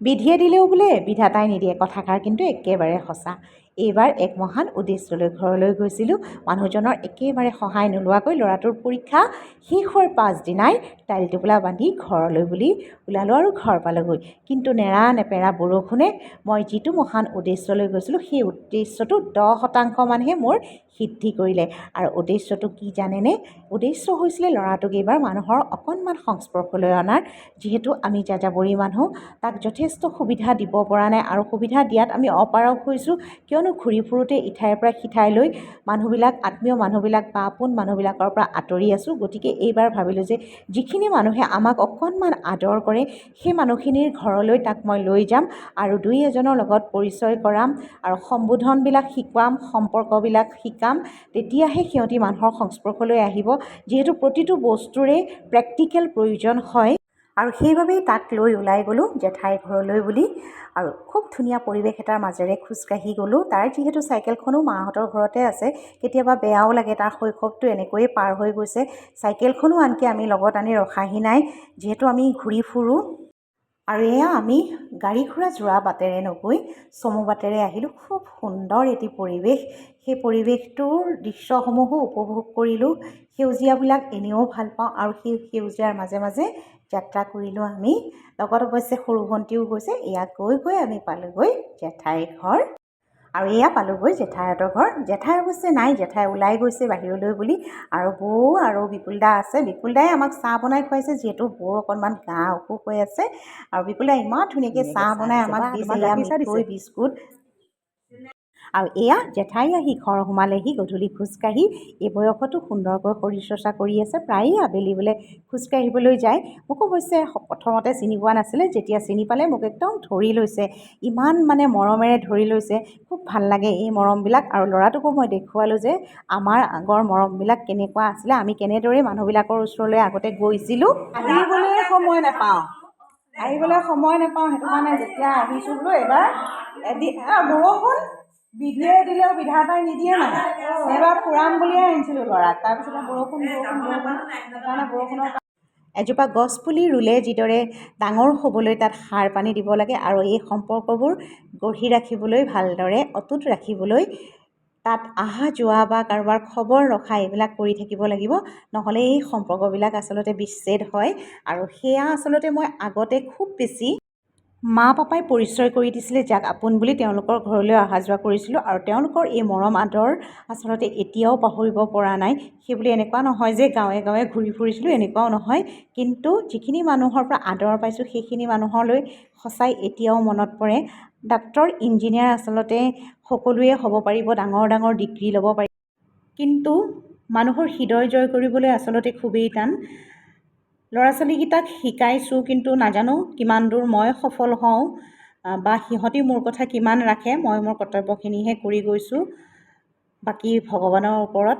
বিধিয়ে দিলেও বোলে বিধাতাই নিদিয়ে কথাষাৰ কিন্তু একেবাৰে সঁচা। এইবাৰ এক মহান উদ্দেশ্যলৈ ঘৰলৈ গৈছিলোঁ। মানুহজনৰ একেবাৰে সহায় নোলোৱাকৈ ল'ৰাটোৰ পৰীক্ষা শেষ হোৱাৰ পাছদিনাই টাইল টোপোলা বান্ধি ঘৰলৈ বুলি ওলালোঁ আৰু ঘৰ পালোঁগৈ। কিন্তু নেৰা নেপেৰা বৰষুণে মই যিটো মহান উদ্দেশ্যলৈ গৈছিলোঁ সেই উদ্দেশ্যটো দহ শতাংশ মানহে মোৰ সিদ্ধি কৰিলে। আৰু উদ্দেশ্যটো কি জানেনে? উদ্দেশ্য হৈছিলে ল'ৰাটোক এইবাৰ মানুহৰ অকণমান সংস্পৰ্শলৈ অনাৰ। যিহেতু আমি যাযাবৰী মানুহ তাক যথেষ্ট সুবিধা দিব পৰা নাই। আৰু সুবিধা দিয়াত আমি অপাৰগ হৈছোঁ। কিয়নো ঘূৰি ফুৰোঁতে ইঠাইৰ পৰা সিঠাইলৈ মানুহবিলাক আত্মীয় মানুহবিলাক বা আপোন মানুহবিলাকৰ পৰা আঁতৰি আছোঁ। গতিকে এইবাৰ ভাবিলোঁ যে যিখিনি মানুহে আমাক অকণমান আদৰ কৰে সেই মানুহখিনিৰ ঘৰলৈ তাক মই লৈ যাম আৰু দুই এজনৰ লগত পৰিচয় কৰাম আৰু সম্বোধনবিলাক শিকাম সম্পৰ্কবিলাক শিকাম। তেতিয়াহে সিহঁতি মানুহৰ সংস্পৰ্শলৈ আহিব। যিহেতু প্ৰতিটো বস্তুৰে প্ৰেক্টিকেল প্ৰয়োজন হয়। আৰু সেইবাবেই তাক লৈ ওলাই গ'লোঁ জেঠাইৰ ঘৰলৈ বুলি। আৰু খুব ধুনীয়া পৰিৱেশ এটাৰ মাজেৰে খোজকাঢ়ি গ'লোঁ। তাৰ যিহেতু চাইকেলখনো মাহঁতৰ ঘৰতে আছে কেতিয়াবা বেয়াও লাগে তাৰ শৈশৱটো এনেকৈয়ে পাৰ হৈ গৈছে। চাইকেলখনো আনকি আমি লগত আনি ৰখাহি নাই যিহেতু আমি ঘূৰি ফুৰোঁ। আৰু এয়া আমি গাড়ী ঘোঁৰা যোৱা বাটেৰে নগৈ চমু বাটেৰে আহিলোঁ। খুব সুন্দৰ এটি পৰিৱেশ। সেই পৰিৱেশটোৰ দৃশ্যসমূহো উপভোগ কৰিলোঁ। সেউজীয়াবিলাক এনেও ভালো পাওঁ আৰু সেই সেউজীয়াৰ মাজে মাজে যাত্ৰা কৰিলোঁ আমি। লগত অৱশ্যে সৰু ভণ্টিও গৈছে। এয়া গৈ গৈ আমি পালোঁগৈ জেঠাইৰ ঘৰ। আৰু এয়া পালোঁগৈ জেঠাইহঁতৰ ঘৰ। জেঠাই অৱশ্যে নাই জেঠাই ওলাই গৈছে বাহিৰলৈ বুলি। আৰু বৌ আৰু বিপুল দা আছে। বিপুল দাই আমাক চাহ বনাই খুৱাইছে যিহেতু বৌৰ অকণমান গা অসুখ হৈ আছে। আৰু বিপুল দাই ইমান ধুনীয়াকৈ চাহ বনাই আমাক দিছে। বিস্কুট। আৰু এয়া জেঠাই আহি ঘৰ সোমালেহি গধূলি খোজকাঢ়ি এই বয়সতো সুন্দৰকৈ শৰীৰ চৰ্চা কৰি আছে প্ৰায়ে আবেলি বোলে খোজকাঢ়িবলৈ যায়। মোক অৱশ্যে প্ৰথমতে চিনি পোৱা নাছিলে যেতিয়া চিনি পালে মোক একদম ধৰি লৈছে ইমান মানে মৰমেৰে ধৰি লৈছে খুব ভাল লাগে এই মৰমবিলাক। আৰু ল'ৰাটোকো মই দেখুৱালোঁ যে আমাৰ আগৰ মৰমবিলাক কেনেকুৱা আছিলে আমি কেনেদৰে মানুহবিলাকৰ ওচৰলৈ আগতে গৈছিলোঁ। আহিবলৈ সময় নাপাওঁ। আহিবলৈ সময় নাপাওঁ সেইটো কাৰণে যেতিয়া আহিছোঁ বোলো এবাৰ এদিন বৰষুণ। বিধিয়ে দিলেও বিধাতাই নিদিয়ে মানে। এইবাৰ ফুৰাম বুলিয়ে আনিছিলোঁ ল'ৰাক। তাৰপিছতে বৰষুণ বৰষুণ বৰষুণ। সেইকাৰণে বৰষুণৰ এজোপা গছ পুলি ৰুলে যিদৰে ডাঙৰ হ'বলৈ তাত সাৰ পানী দিব লাগে আৰু এই সম্পৰ্কবোৰ গঢ়ি ৰাখিবলৈ ভালদৰে অটুট ৰাখিবলৈ তাত অহা যোৱা বা কাৰোবাৰ খবৰ ৰখা এইবিলাক কৰি থাকিব লাগিব। নহ'লে এই সম্পৰ্কবিলাক আচলতে বিচ্ছেদ হয়। আৰু সেয়া আচলতে মই আগতে খুব বেছি মা পাপাই পৰিচয় কৰি দিছিলে যাক আপোন বুলি তেওঁলোকৰ ঘৰলৈ অহা যোৱা কৰিছিলোঁ আৰু তেওঁলোকৰ এই মৰম আদৰ আচলতে এতিয়াও পাহৰিব পৰা নাই। সেইবুলি এনেকুৱা নহয় যে গাঁৱে গাঁৱে ঘূৰি ফুৰিছিলোঁ এনেকুৱাও নহয়। কিন্তু যিখিনি মানুহৰ পৰা আদৰ পাইছোঁ সেইখিনি মানুহলৈ সঁচাই এতিয়াও মনত পৰে। ডাক্তৰ ইঞ্জিনিয়াৰ আচলতে সকলোৱে হ'ব পাৰিব ডাঙৰ ডাঙৰ ডিগ্ৰী ল'ব পাৰিব কিন্তু মানুহৰ হৃদয় জয় কৰিবলৈ আচলতে খুবেই টান। ল'ৰা ছোৱালীকেইটাক শিকাইছোঁ কিন্তু নাজানো কিমান দূৰ মই সফল হওঁ বা সিহঁতি মোৰ কথা কিমান ৰাখে মই মোৰ কৰ্তব্যখিনিহে কৰি গৈছোঁ। বাকী ভগৱানৰ ওপৰত